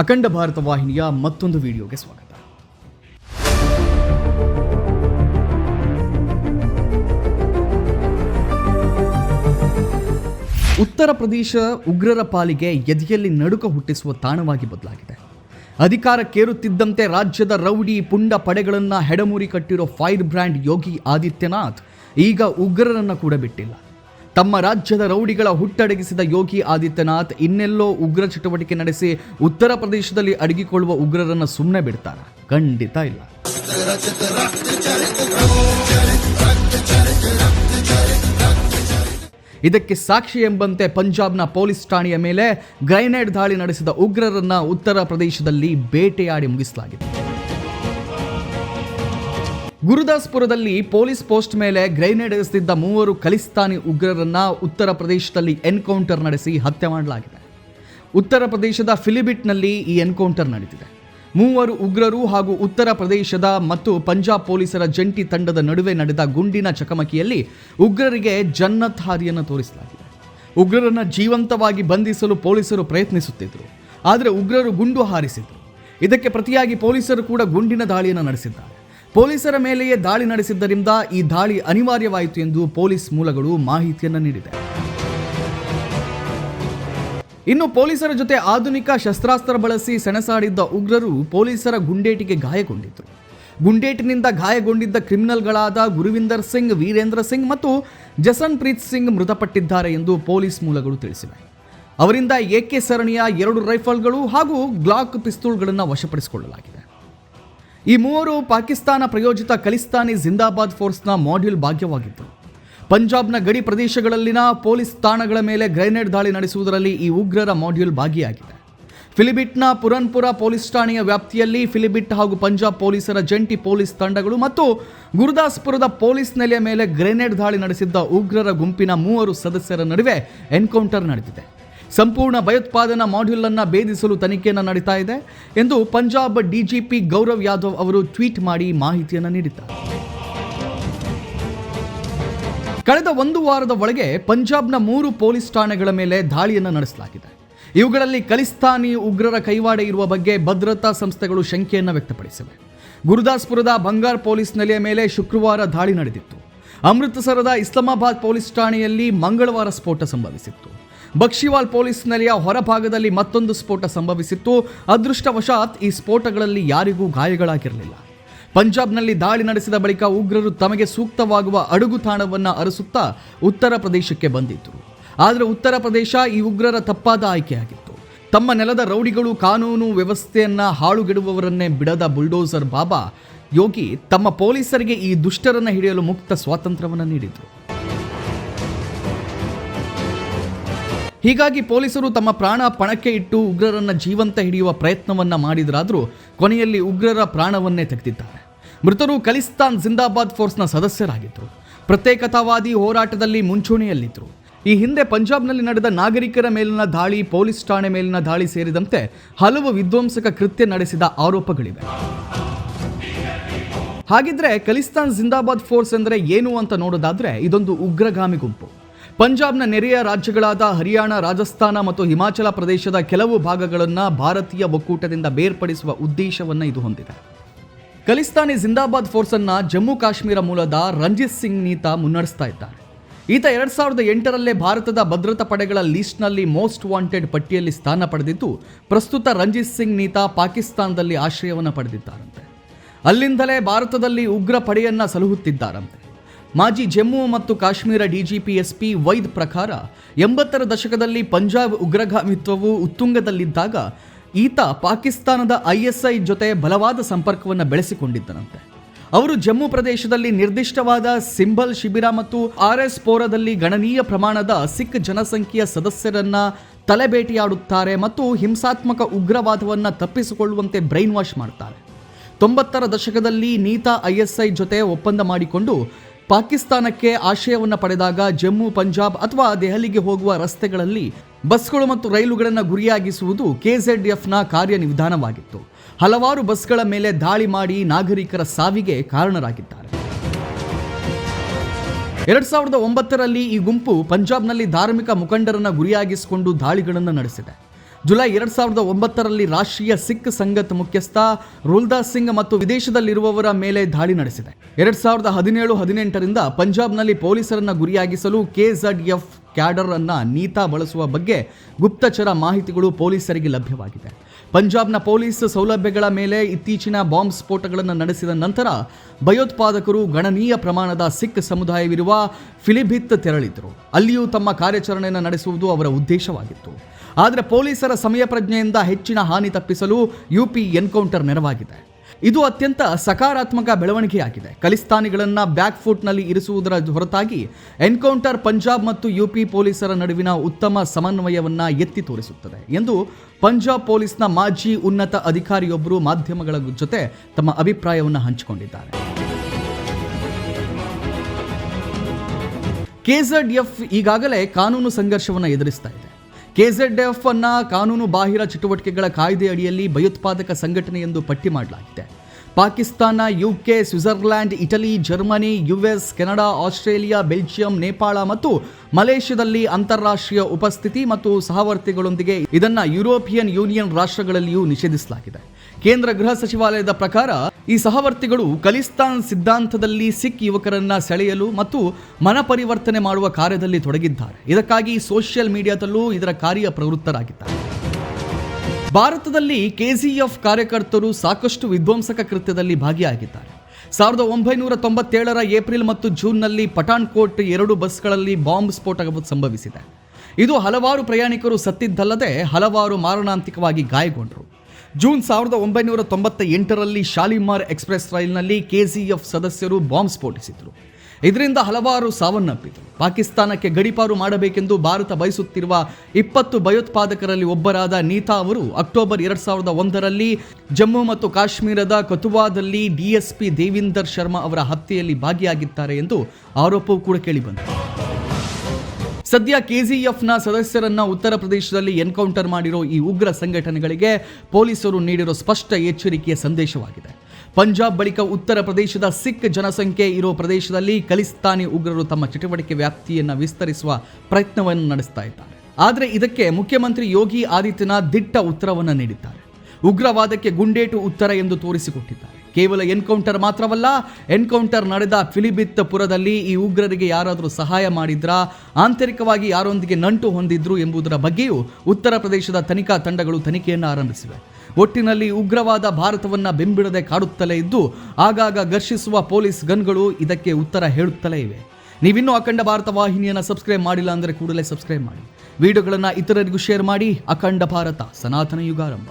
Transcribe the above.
ಅಖಂಡ ಭಾರತ ವಾಹಿನಿಯ ಮತ್ತೊಂದು ವಿಡಿಯೋಗೆ ಸ್ವಾಗತ. ಉತ್ತರ ಪ್ರದೇಶ ಉಗ್ರರ ಪಾಲಿಗೆ ಎದೆಯಲ್ಲಿ ನಡುಕ ಹುಟ್ಟಿಸುವ ತಾಣವಾಗಿ ಬದಲಾಗಿದೆ. ಅಧಿಕಾರಕ್ಕೇರುತ್ತಿದ್ದಂತೆ ರಾಜ್ಯದ ರೌಡಿ ಪುಂಡ ಪಡೆಗಳನ್ನು ಹೆಡಮೂರಿ ಕಟ್ಟಿರೋ ಫೈರ್ ಬ್ರ್ಯಾಂಡ್ ಯೋಗಿ ಆದಿತ್ಯನಾಥ್ ಈಗ ಉಗ್ರರನ್ನು ಕೂಡ ಬಿಟ್ಟಿಲ್ಲ. ತಮ್ಮ ರಾಜ್ಯದ ರೌಡಿಗಳ ಹುಟ್ಟಡಗಿಸಿದ ಯೋಗಿ ಆದಿತ್ಯನಾಥ್ ಇನ್ನೆಲ್ಲೋ ಉಗ್ರ ಚಟುವಟಿಕೆ ನಡೆಸಿ ಉತ್ತರ ಪ್ರದೇಶದಲ್ಲಿ ಅಡಗಿಕೊಳ್ಳುವ ಉಗ್ರರನ್ನ ಸುಮ್ಮನೆ ಬಿಡ್ತಾರ? ಖಂಡಿತ ಇಲ್ಲ. ಇದಕ್ಕೆ ಸಾಕ್ಷಿ ಎಂಬಂತೆ ಪಂಜಾಬ್ನ ಪೊಲೀಸ್ ಠಾಣೆಯ ಮೇಲೆ ಗ್ರೈನೇಡ್ ದಾಳಿ ನಡೆಸಿದ ಉಗ್ರರನ್ನ ಉತ್ತರ ಪ್ರದೇಶದಲ್ಲಿ ಬೇಟೆಯಾಡಿ ಮುಗಿಸಲಾಗಿದೆ. ಗುರುದಾಸ್ಪುರದಲ್ಲಿ ಪೊಲೀಸ್ ಪೋಸ್ಟ್ ಮೇಲೆ ಗ್ರೆನೇಡ್ ಎಸೆದಿದ್ದ ಮೂವರು ಖಲಿಸ್ತಾನಿ ಉಗ್ರರನ್ನ ಉತ್ತರ ಪ್ರದೇಶದಲ್ಲಿ ಎನ್ಕೌಂಟರ್ ನಡೆಸಿ ಹತ್ಯೆ ಮಾಡಲಾಗಿದೆ. ಉತ್ತರ ಪ್ರದೇಶದ ಫಿಲಿಬಿಟ್ನಲ್ಲಿ ಈ ಎನ್ಕೌಂಟರ್ ನಡೆದಿದೆ ಮೂವರು ಉಗ್ರರು ಹಾಗೂ ಉತ್ತರ ಪ್ರದೇಶದ ಮತ್ತು ಪಂಜಾಬ್ ಪೊಲೀಸರ ಜಂಟಿ ತಂಡದ ನಡುವೆ ನಡೆದ ಗುಂಡಿನ ಚಕಮಕಿಯಲ್ಲಿ ಉಗ್ರರಿಗೆ ಜನ್ನತ್ ಹಾದಿಯನ್ನು ತೋರಿಸಲಾಗಿದೆ. ಉಗ್ರರನ್ನು ಜೀವಂತವಾಗಿ ಬಂಧಿಸಲು ಪೊಲೀಸರು ಪ್ರಯತ್ನಿಸುತ್ತಿದ್ದರು, ಆದರೆ ಉಗ್ರರು ಗುಂಡು ಹಾರಿಸಿದರು ಇದಕ್ಕೆ ಪ್ರತಿಯಾಗಿ ಪೊಲೀಸರು ಕೂಡ ಗುಂಡಿನ ದಾಳಿಯನ್ನು ನಡೆಸಿದ್ದಾರೆ. ಪೊಲೀಸರ ಮೇಲೆಯೇ ದಾಳಿ ನಡೆಸಿದ್ದರಿಂದ ಈ ದಾಳಿ ಅನಿವಾರ್ಯವಾಯಿತು ಎಂದು ಪೊಲೀಸ್ ಮೂಲಗಳು ಮಾಹಿತಿಯನ್ನು ನೀಡಿದೆ. ಇನ್ನು ಪೊಲೀಸರ ಜೊತೆ ಆಧುನಿಕ ಶಸ್ತ್ರಾಸ್ತ್ರ ಬಳಸಿ ಸೆಣಸಾಡಿದ್ದ ಉಗ್ರರು ಪೊಲೀಸರ ಗುಂಡೇಟಿಗೆ ಗಾಯಗೊಂಡಿದ್ದರು ಗುಂಡೇಟಿನಿಂದ ಗಾಯಗೊಂಡಿದ್ದ ಕ್ರಿಮಿನಲ್ಗಳಾದ ಗುರುವಿಂದರ್ ಸಿಂಗ್, ವೀರೇಂದ್ರ ಸಿಂಗ್ ಮತ್ತು ಜಸನ್ ಪ್ರೀತ್ ಸಿಂಗ್ ಮೃತಪಟ್ಟಿದ್ದಾರೆ ಎಂದು ಪೊಲೀಸ್ ಮೂಲಗಳು ತಿಳಿಸಿವೆ. ಅವರಿಂದ ಎಕೆ ಸರಣಿಯ ಎರಡು ರೈಫಲ್ಗಳು ಹಾಗೂ ಗ್ಲಾಕ್ ಪಿಸ್ತೂಲ್ಗಳನ್ನು ವಶಪಡಿಸಿಕೊಳ್ಳಲಾಗಿದೆ. ಈ ಮೂವರು ಪಾಕಿಸ್ತಾನ ಪ್ರಯೋಜಿತ ಖಲಿಸ್ತಾನಿ ಜಿಂದಾಬಾದ್ ಫೋರ್ಸ್ನ ಮಾಡ್ಯೂಲ್ ಭಾಗ್ಯವಾಗಿತ್ತು. ಪಂಜಾಬ್ನ ಗಡಿ ಪ್ರದೇಶಗಳಲ್ಲಿನ ಪೊಲೀಸ್ ತಾಣಗಳ ಮೇಲೆ ಗ್ರೆನೇಡ್ ದಾಳಿ ನಡೆಸುವುದರಲ್ಲಿ ಈ ಉಗ್ರರ ಮಾಡ್ಯೂಲ್ ಭಾಗಿಯಾಗಿದೆ. ಫಿಲಿಬಿಟ್ನ ಪುರನ್ಪುರ ಪೊಲೀಸ್ ಠಾಣೆಯ ವ್ಯಾಪ್ತಿಯಲ್ಲಿ ಫಿಲಿಬಿಟ್ ಹಾಗೂ ಪಂಜಾಬ್ ಪೊಲೀಸರ ಜಂಟಿ ಪೊಲೀಸ್ ತಂಡಗಳು ಮತ್ತು ಗುರುದಾಸ್ಪುರದ ಪೊಲೀಸ್ ನೆಲೆಯ ಮೇಲೆ ಗ್ರೆನೇಡ್ ದಾಳಿ ನಡೆಸಿದ್ದ ಉಗ್ರರ ಗುಂಪಿನ ಮೂವರು ಸದಸ್ಯರ ನಡುವೆ ಎನ್ಕೌಂಟರ್ ನಡೆದಿದೆ. ಸಂಪೂರ್ಣ ಭಯೋತ್ಪಾದನಾ ಮಾಡ್ಯೂಲ್ ಅನ್ನು ಭೇದಿಸಲು ತನಿಖೆಯನ್ನು ನಡೀತಾ ಇದೆ ಎಂದು ಪಂಜಾಬ್ ಡಿಜಿಪಿ ಗೌರವ್ ಯಾದವ್ ಅವರು ಟ್ವೀಟ್ ಮಾಡಿ ಮಾಹಿತಿಯನ್ನು ನೀಡಿದ್ದಾರೆ. ಕಳೆದ ಒಂದು ವಾರದ ಒಳಗೆ ಪಂಜಾಬ್ನ ಮೂರು ಪೊಲೀಸ್ ಠಾಣೆಗಳ ಮೇಲೆ ದಾಳಿಯನ್ನು ನಡೆಸಲಾಗಿದೆ. ಇವುಗಳಲ್ಲಿ ಖಲಿಸ್ತಾನಿ ಉಗ್ರರ ಕೈವಾಡ ಇರುವ ಬಗ್ಗೆ ಭದ್ರತಾ ಸಂಸ್ಥೆಗಳು ಶಂಕೆಯನ್ನು ವ್ಯಕ್ತಪಡಿಸಿವೆ. ಗುರುದಾಸ್ಪುರದ ಬಂಗಾರ್ ಪೊಲೀಸ್ ನೆಲೆಯ ಮೇಲೆ ಶುಕ್ರವಾರ ದಾಳಿ ನಡೆದಿತ್ತು. ಅಮೃತಸರದ ಇಸ್ಲಾಮಾಬಾದ್ ಪೊಲೀಸ್ ಠಾಣೆಯಲ್ಲಿ ಮಂಗಳವಾರ ಸ್ಫೋಟ ಸಂಭವಿಸಿತ್ತು. ಬಕ್ಷಿವಾಲ್ ಪೊಲೀಸ್ ನೆಲೆಯ ಹೊರಭಾಗದಲ್ಲಿ ಮತ್ತೊಂದು ಸ್ಫೋಟ ಸಂಭವಿಸಿತ್ತು. ಅದೃಷ್ಟವಶಾತ್ ಈ ಸ್ಫೋಟಗಳಲ್ಲಿ ಯಾರಿಗೂ ಗಾಯಗಳಾಗಿರಲಿಲ್ಲ. ಪಂಜಾಬ್ನಲ್ಲಿ ದಾಳಿ ನಡೆಸಿದ ಬಳಿಕ ಉಗ್ರರು ತಮಗೆ ಸೂಕ್ತವಾಗುವ ಅಡುಗು ತಾಣವನ್ನು ಅರಸುತ್ತಾ ಉತ್ತರ ಪ್ರದೇಶಕ್ಕೆ ಬಂದಿದ್ದರು ಆದರೆ ಉತ್ತರ ಪ್ರದೇಶ ಈ ಉಗ್ರರ ತಪ್ಪಾದ ಆಯ್ಕೆಯಾಗಿತ್ತು. ತಮ್ಮ ನೆಲದ ರೌಡಿಗಳು ಕಾನೂನು ವ್ಯವಸ್ಥೆಯನ್ನ ಹಾಳುಗೆಡುವವರನ್ನೇ ಬಿಡದ ಬುಲ್ಡೋಸರ್ ಬಾಬಾ ಯೋಗಿ ತಮ್ಮ ಪೊಲೀಸರಿಗೆ ಈ ದುಷ್ಟರನ್ನು ಹಿಡಿಯಲು ಮುಕ್ತ ಸ್ವಾತಂತ್ರ್ಯವನ್ನು ನೀಡಿದರು. ಹೀಗಾಗಿ ಪೊಲೀಸರು ತಮ್ಮ ಪ್ರಾಣ ಪಣಕ್ಕೆ ಇಟ್ಟು ಉಗ್ರರನ್ನ ಜೀವಂತ ಹಿಡಿಯುವ ಪ್ರಯತ್ನವನ್ನ ಮಾಡಿದರಾದರೂ ಕೊನೆಯಲ್ಲಿ ಉಗ್ರರ ಪ್ರಾಣವನ್ನೇ ತೆಗೆದಿದ್ದಾರೆ. ಮೃತರು ಖಲಿಸ್ತಾನ್ ಜಿಂದಾಬಾದ್ ಫೋರ್ಸ್ನ ಸದಸ್ಯರಾಗಿದ್ದರು. ಪ್ರತ್ಯೇಕತಾವಾದಿ ಹೋರಾಟದಲ್ಲಿ ಮುಂಚೂಣಿಯಲ್ಲಿದ್ದರು. ಈ ಹಿಂದೆ ಪಂಜಾಬ್ನಲ್ಲಿ ನಡೆದ ನಾಗರಿಕರ ಮೇಲಿನ ದಾಳಿ, ಪೊಲೀಸ್ ಠಾಣೆ ಮೇಲಿನ ದಾಳಿ ಸೇರಿದಂತೆ ಹಲವು ವಿಧ್ವಂಸಕ ಕೃತ್ಯ ನಡೆಸಿದ ಆರೋಪಗಳಿವೆ. ಹಾಗಿದ್ರೆ ಖಲಿಸ್ತಾನ್ ಜಿಂದಾಬಾದ್ ಫೋರ್ಸ್ ಅಂದರೆ ಏನು ಅಂತ ನೋಡೋದಾದ್ರೆ ಇದೊಂದು ಉಗ್ರಗಾಮಿ ಗುಂಪು. ಪಂಜಾಬ್ನ ನೆರೆಯ ರಾಜ್ಯಗಳಾದ ಹರಿಯಾಣ, ರಾಜಸ್ಥಾನ ಮತ್ತು ಹಿಮಾಚಲ ಪ್ರದೇಶದ ಕೆಲವು ಭಾಗಗಳನ್ನು ಭಾರತೀಯ ಒಕ್ಕೂಟದಿಂದ ಬೇರ್ಪಡಿಸುವ ಉದ್ದೇಶವನ್ನು ಇದು ಹೊಂದಿದೆ. ಖಲಿಸ್ತಾನಿ ಜಿಂದಾಬಾದ್ ಫೋರ್ಸ್ ಅನ್ನ ಜಮ್ಮು ಕಾಶ್ಮೀರ ಮೂಲದ ರಂಜಿತ್ ಸಿಂಗ್ ನೀತಾ ಮುನ್ನಡೆಸ್ತಾ ಇದ್ದಾರೆ. ಈತ ಎರಡ್ ಸಾವಿರದ ಎಂಟರಲ್ಲೇ ಭಾರತದ ಭದ್ರತಾ ಪಡೆಗಳ ಲಿಸ್ಟ್ನಲ್ಲಿ ಮೋಸ್ಟ್ ವಾಂಟೆಡ್ ಪಟ್ಟಿಯಲ್ಲಿ ಸ್ಥಾನ ಪಡೆದಿದ್ದು, ಪ್ರಸ್ತುತ ರಂಜಿತ್ ಸಿಂಗ್ ನೀತಾ ಪಾಕಿಸ್ತಾನದಲ್ಲಿ ಆಶ್ರಯವನ್ನು ಪಡೆದಿದ್ದಾರಂತೆ. ಅಲ್ಲಿಂದಲೇ ಭಾರತದಲ್ಲಿ ಉಗ್ರ ಪಡೆಯನ್ನು ಸಲಹುತ್ತಿದ್ದಾರಂತೆ. ಮಾಜಿ ಜಮ್ಮು ಮತ್ತು ಕಾಶ್ಮೀರ ಡಿಜಿಪಿ ಎಸ್ಪಿ ವೈದ್ ಪ್ರಕಾರ ಎಂಬತ್ತರ ದಶಕದಲ್ಲಿ ಪಂಜಾಬ್ ಉಗ್ರಗಾಮಿತ್ವವು ಉತ್ತುಂಗದಲ್ಲಿದ್ದಾಗ ಈತ ಪಾಕಿಸ್ತಾನದ ಐಎಸ್ಐ ಜೊತೆ ಬಲವಾದ ಸಂಪರ್ಕವನ್ನು ಬೆಳೆಸಿಕೊಂಡಿದ್ದನಂತೆ. ಅವರು ಜಮ್ಮು ಪ್ರದೇಶದಲ್ಲಿ ನಿರ್ದಿಷ್ಟವಾದ ಸಿಂಬಲ್ ಶಿಬಿರ ಮತ್ತು ಆರ್ ಎಸ್ ಪೋರದಲ್ಲಿ ಗಣನೀಯ ಪ್ರಮಾಣದ ಸಿಖ್ ಜನಸಂಖ್ಯೆಯ ಸದಸ್ಯರನ್ನ ತಲೆಬೇಟಿಯಾಡುತ್ತಾರೆ ಮತ್ತು ಹಿಂಸಾತ್ಮಕ ಉಗ್ರವಾದವನ್ನು ತಪ್ಪಿಸಿಕೊಳ್ಳುವಂತೆ ಬ್ರೈನ್ ವಾಶ್ ಮಾಡ್ತಾರೆ. ತೊಂಬತ್ತರ ದಶಕದಲ್ಲಿ ನೀತಾ ಐಎಸ್ಐ ಜೊತೆ ಒಪ್ಪಂದ ಮಾಡಿಕೊಂಡು ಪಾಕಿಸ್ತಾನಕ್ಕೆ ಆಶಯವನ್ನು ಪಡೆದಾಗ ಜಮ್ಮು, ಪಂಜಾಬ್ ಅಥವಾ ದೆಹಲಿಗೆ ಹೋಗುವ ರಸ್ತೆಗಳಲ್ಲಿ ಬಸ್ಗಳು ಮತ್ತು ರೈಲುಗಳನ್ನು ಗುರಿಯಾಗಿಸುವುದು ಕೆಝೆಡ್ಎಫ್ನ ಕಾರ್ಯನಿವಿಧಾನವಾಗಿತ್ತು ಹಲವಾರು ಬಸ್ಗಳ ಮೇಲೆ ದಾಳಿ ಮಾಡಿ ನಾಗರಿಕರ ಸಾವಿಗೆ ಕಾರಣರಾಗಿದ್ದಾರೆ. ಎರಡ್ ಸಾವಿರದ ಒಂಬತ್ತರಲ್ಲಿ ಈ ಗುಂಪು ಪಂಜಾಬ್ನಲ್ಲಿ ಧಾರ್ಮಿಕ ಮುಖಂಡರನ್ನು ಗುರಿಯಾಗಿಸಿಕೊಂಡು ದಾಳಿಗಳನ್ನು ನಡೆಸಿದೆ. ಜುಲೈ ಎರಡು ಸಾವಿರದ ಒಂಬತ್ತರಲ್ಲಿ ರಾಷ್ಟ್ರೀಯ ಸಿಖ್ ಸಂಗತ್ ಮುಖ್ಯಸ್ಥ ರುಲ್ದಾಸ್ ಸಿಂಗ್ ಮತ್ತು ವಿದೇಶದಲ್ಲಿರುವವರ ಮೇಲೆ ದಾಳಿ ನಡೆಸಿದೆ. ಎರಡು ಸಾವಿರದ ಹದಿನೇಳು ಹದಿನೆಂಟರಿಂದ ಪಂಜಾಬ್ನಲ್ಲಿ ಪೊಲೀಸರನ್ನ ಗುರಿಯಾಗಿಸಲು ಕೆಝಡ್ ಕ್ಯಾಡರ್ ಅನ್ನ ನೀತಾ ಬಳಸುವ ಬಗ್ಗೆ ಗುಪ್ತಚರ ಮಾಹಿತಿಗಳು ಪೊಲೀಸರಿಗೆ ಲಭ್ಯವಾಗಿದೆ. ಪಂಜಾಬ್ನ ಪೊಲೀಸ್ ಸೌಲಭ್ಯಗಳ ಮೇಲೆ ಇತ್ತೀಚಿನ ಬಾಂಬ್ ಸ್ಫೋಟಗಳನ್ನು ನಡೆಸಿದ ನಂತರ ಭಯೋತ್ಪಾದಕರು ಗಣನೀಯ ಪ್ರಮಾಣದ ಸಿಖ್ ಸಮುದಾಯವಿರುವ ಫಿಲಿಭಿತ್ ತೆರಳಿದ್ರು. ಅಲ್ಲಿಯೂ ತಮ್ಮ ಕಾರ್ಯಾಚರಣೆಯನ್ನು ನಡೆಸುವುದು ಅವರ ಉದ್ದೇಶವಾಗಿತ್ತು. ಆದರೆ ಪೊಲೀಸರ ಸಮಯ ಪ್ರಜ್ಞೆಯಿಂದ ಹೆಚ್ಚಿನ ಹಾನಿ ತಪ್ಪಿಸಲು ಯುಪಿ ಎನ್ಕೌಂಟರ್ ನೆರವಾಗಿದೆ. ಇದು ಅತ್ಯಂತ ಸಕಾರಾತ್ಮಕ ಬೆಳವಣಿಗೆಯಾಗಿದೆ. ಖಲಿಸ್ತಾನಿಗಳನ್ನು ಬ್ಯಾಕ್ ಫುಟ್ನಲ್ಲಿ ಇರಿಸುವುದರ ಹೊರತಾಗಿ ಎನ್ಕೌಂಟರ್ ಪಂಜಾಬ್ ಮತ್ತು ಯುಪಿ ಪೊಲೀಸರ ನಡುವಿನ ಉತ್ತಮ ಸಮನ್ವಯವನ್ನು ಎತ್ತಿ ತೋರಿಸುತ್ತದೆ ಎಂದು ಪಂಜಾಬ್ ಪೊಲೀಸ್ನ ಮಾಜಿ ಉನ್ನತ ಅಧಿಕಾರಿಯೊಬ್ಬರು ಮಾಧ್ಯಮಗಳ ಜೊತೆ ತಮ್ಮ ಅಭಿಪ್ರಾಯವನ್ನು ಹಂಚಿಕೊಂಡಿದ್ದಾರೆ. ಕೆಝಡ್ ಎಫ್ ಈಗಾಗಲೇ ಕಾನೂನು ಸಂಘರ್ಷವನ್ನು ಎದುರಿಸ್ತಾ ಇದೆ. ಕೆಝೆಡ್ ಎಫ್ ಅನ್ನ ಕಾನೂನು ಬಾಹಿರ ಚಟುವಟಿಕೆಗಳ ಕಾಯ್ದೆ ಅಡಿಯಲ್ಲಿ ಭಯೋತ್ಪಾದಕ ಸಂಘಟನೆ ಎಂದು ಪಟ್ಟಿ ಮಾಡಲಾಗಿದೆ. Pakistan, UK, Switzerland, Italy, Germany, US, Canada, Australia, Belgium, Nepal ಮತ್ತು ಮಲೇಷ್ಯಾದಲ್ಲಿ ಅಂತಾರಾಷ್ಟ್ರೀಯ ಉಪಸ್ಥಿತಿ ಮತ್ತು ಸಹವರ್ತಿಗಳೊಂದಿಗೆ ಇದನ್ನು ಯುರೋಪಿಯನ್ ಯೂನಿಯನ್ ರಾಷ್ಟ್ರಗಳಲ್ಲಿಯೂ ನಿಷೇಧಿಸಲಾಗಿದೆ. ಕೇಂದ್ರ ಗೃಹ ಸಚಿವಾಲಯದ ಪ್ರಕಾರ ಈ ಸಹವರ್ತಿಗಳು ಖಲಿಸ್ತಾನ್ ಸಿದ್ಧಾಂತದಲ್ಲಿ ಸಿಖ್ ಯುವಕರನ್ನ ಸೆಳೆಯಲು ಮತ್ತು ಮನಪರಿವರ್ತನೆ ಮಾಡುವ ಕಾರ್ಯದಲ್ಲಿ ತೊಡಗಿದ್ದಾರೆ. ಇದಕ್ಕಾಗಿ ಸೋಷಿಯಲ್ ಮೀಡಿಯಾದಲ್ಲೂ ಇದರ ಕಾರ್ಯ ಪ್ರವೃತ್ತರಾಗಿದ್ದಾರೆ. ಭಾರತದಲ್ಲಿ ಕೆಜಿಎಫ್ ಕಾರ್ಯಕರ್ತರು ಸಾಕಷ್ಟು ವಿಧ್ವಂಸಕ ಕೃತ್ಯದಲ್ಲಿ ಭಾಗಿಯಾಗಿದ್ದಾರೆ. ಸಾವಿರದ ಒಂಬೈನೂರ ತೊಂಬತ್ತೇಳರ ಏಪ್ರಿಲ್ ಮತ್ತು ಜೂನ್ನಲ್ಲಿ ಪಠಾಣ್ಕೋಟ್ ಎರಡು ಬಸ್ಗಳಲ್ಲಿ ಬಾಂಬ್ ಸ್ಫೋಟ ಸಂಭವಿಸಿದೆ. ಇದು ಹಲವಾರು ಪ್ರಯಾಣಿಕರು ಸತ್ತಿದ್ದಲ್ಲದೆ ಹಲವಾರು ಮಾರಣಾಂತಿಕವಾಗಿ ಗಾಯಗೊಂಡರು. ಜೂನ್ ಸಾವಿರದ ಒಂಬೈನೂರ ತೊಂಬತ್ತ ಎಂಟರಲ್ಲಿ ಶಾಲಿಮಾರ್ ಎಕ್ಸ್ಪ್ರೆಸ್ ರೈಲ್ನಲ್ಲಿ ಕೆಜಿಎಫ್ ಸದಸ್ಯರು ಬಾಂಬ್ ಸ್ಫೋಟಿಸಿದರು. ಇದರಿಂದ ಹಲವಾರು ಸಾವನ್ನಪ್ಪಿದರು ಪಾಕಿಸ್ತಾನಕ್ಕೆ ಗಡಿಪಾರು ಮಾಡಬೇಕೆಂದು ಭಾರತ ಬಯಸುತ್ತಿರುವ ಇಪ್ಪತ್ತು ಭಯೋತ್ಪಾದಕರಲ್ಲಿ ಒಬ್ಬರಾದ ನೀತಾ ಅವರು ಅಕ್ಟೋಬರ್ ಎರಡು ಸಾವಿರದ ಒಂದರಲ್ಲಿ ಜಮ್ಮು ಮತ್ತು ಕಾಶ್ಮೀರದ ಕತುವಾದಲ್ಲಿ ಡಿಎಸ್ಪಿ ದೇವಿಂದರ್ ಶರ್ಮಾ ಅವರ ಹತ್ಯೆಯಲ್ಲಿ ಭಾಗಿಯಾಗಿದ್ದಾರೆ ಎಂದು ಆರೋಪವೂ ಕೂಡ ಕೇಳಿಬಂತು. ಸದ್ಯ ಕೆಜಿಎಫ್ನ ಸದಸ್ಯರನ್ನ ಉತ್ತರ ಪ್ರದೇಶದಲ್ಲಿ ಎನ್ಕೌಂಟರ್ ಮಾಡಿರೋ ಈ ಉಗ್ರ ಸಂಘಟನೆಗಳಿಗೆ ಪೊಲೀಸರು ನೀಡಿರೋ ಸ್ಪಷ್ಟ ಎಚ್ಚರಿಕೆಯ ಸಂದೇಶವಾಗಿದೆ. ಪಂಜಾಬ್ ಬಳಿಕ ಉತ್ತರ ಪ್ರದೇಶದ ಸಿಖ್ ಜನಸಂಖ್ಯೆ ಇರೋ ಪ್ರದೇಶದಲ್ಲಿ ಖಲಿಸ್ತಾನಿ ಉಗ್ರರು ತಮ್ಮ ಚಟುವಟಿಕೆ ವ್ಯಾಪ್ತಿಯನ್ನು ವಿಸ್ತರಿಸುವ ಪ್ರಯತ್ನವನ್ನು ನಡೆಸ್ತಾ ಇದ್ದಾರೆ. ಆದರೆ ಇದಕ್ಕೆ ಮುಖ್ಯಮಂತ್ರಿ ಯೋಗಿ ಆದಿತ್ಯನಾಥ್ ದಿಟ್ಟ ಉತ್ತರವನ್ನು ನೀಡಿದ್ದಾರೆ. ಉಗ್ರವಾದಕ್ಕೆ ಗುಂಡೇಟು ಉತ್ತರ ಎಂದು ತೋರಿಸಿಕೊಟ್ಟಿದ್ದಾರೆ. ಕೇವಲ ಎನ್ಕೌಂಟರ್ ಮಾತ್ರವಲ್ಲ, ಎನ್ಕೌಂಟರ್ ನಡೆದ ಫಿಲಿಬಿತ್ ಪುರದಲ್ಲಿ ಈ ಉಗ್ರರಿಗೆ ಯಾರಾದರೂ ಸಹಾಯ ಮಾಡಿದ್ರಾ? ಆಂತರಿಕವಾಗಿ ಯಾರೊಂದಿಗೆ ನಂಟು ಹೊಂದಿದ್ರು ಎಂಬುದರ ಬಗ್ಗೆಯೂ ಉತ್ತರ ಪ್ರದೇಶದ ತನಿಖಾ ತಂಡಗಳು ತನಿಖೆಯನ್ನು ಆರಂಭಿಸಿವೆ. ಒಟ್ಟಿನಲ್ಲಿ ಉಗ್ರವಾದ ಭಾರತವನ್ನ ಬೆಂಬಿಡದೆ ಕಾಡುತ್ತಲೇ ಇದ್ದು, ಆಗಾಗ ಘರ್ಷಿಸುವ ಪೊಲೀಸ್ ಗನ್ಗಳು ಇದಕ್ಕೆ ಉತ್ತರ ಹೇಳುತ್ತಲೇ ಇವೆ. ನೀವಿನ್ನೂ ಅಖಂಡ ಭಾರತ ವಾಹಿನಿಯನ್ನು ಸಬ್ಸ್ಕ್ರೈಬ್ ಮಾಡಿಲ್ಲ ಅಂದರೆ ಕೂಡಲೇ ಸಬ್ಸ್ಕ್ರೈಬ್ ಮಾಡಿ. ವಿಡಿಯೋಗಳನ್ನು ಇತರರಿಗೂ ಶೇರ್ ಮಾಡಿ. ಅಖಂಡ ಭಾರತ, ಸನಾತನ ಯುಗಾರಂಭ.